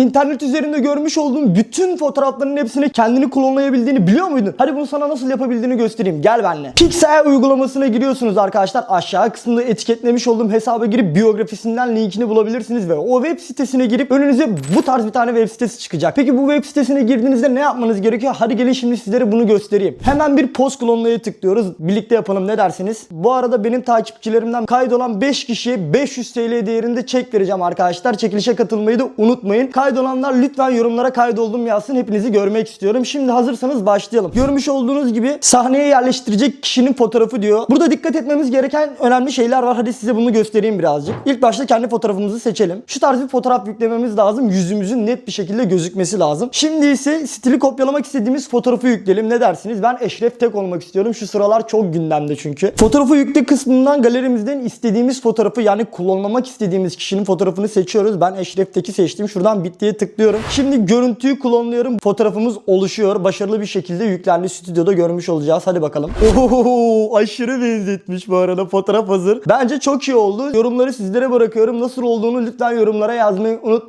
İnternet üzerinde görmüş olduğum bütün fotoğrafların hepsini kendini klonlayabildiğini biliyor muydun? Hadi bunu sana nasıl yapabildiğini göstereyim. Gel benimle. Pixel uygulamasına giriyorsunuz arkadaşlar. Aşağı kısmında etiketlemiş olduğum hesaba girip biyografisinden linkini bulabilirsiniz ve o web sitesine girip önünüze bu tarz bir tane web sitesi çıkacak. Peki bu web sitesine girdiğinizde ne yapmanız gerekiyor? Hadi gelin şimdi sizlere bunu göstereyim. Hemen bir post klonlaya tıklıyoruz. Birlikte yapalım ne dersiniz? Bu arada benim takipçilerimden kaydolan 5 kişiye 500 TL değerinde çek vereceğim arkadaşlar. Çekilişe katılmayı da unutmayın. Kaydolanlar lütfen yorumlara kaydoldum yazsın. Hepinizi görmek istiyorum. Şimdi hazırsanız başlayalım. Görmüş olduğunuz gibi sahneye yerleştirecek kişinin fotoğrafı diyor. Burada dikkat etmemiz gereken önemli şeyler var. Hadi size bunu göstereyim birazcık. İlk başta kendi fotoğrafımızı seçelim. Şu tarz bir fotoğraf yüklememiz lazım. Yüzümüzün net bir şekilde gözükmesi lazım. Şimdi ise stili kopyalamak istediğimiz fotoğrafı yükleyelim. Ne dersiniz? Ben Eşref Tek olmak istiyorum. Şu sıralar çok gündemde çünkü. Fotoğrafı yükle kısmından galerimizden istediğimiz fotoğrafı yani klonlamak istediğimiz kişinin fotoğrafını seçiyoruz. Ben Eşref Tek'i seçtim. Şuradan bittiye tıklıyorum. Şimdi görüntüyü klonluyorum. Fotoğrafımız oluşuyor. Başarılı bir şekilde yüklendi. Stüdyoda görmüş olacağız. Hadi bakalım. Oho, aşırı benzetmiş bu arada. Fotoğraf hazır. Bence çok iyi oldu. Yorumları sizlere bırakıyorum. Nasıl olduğunu lütfen yorumlara yazmayı unutmayın.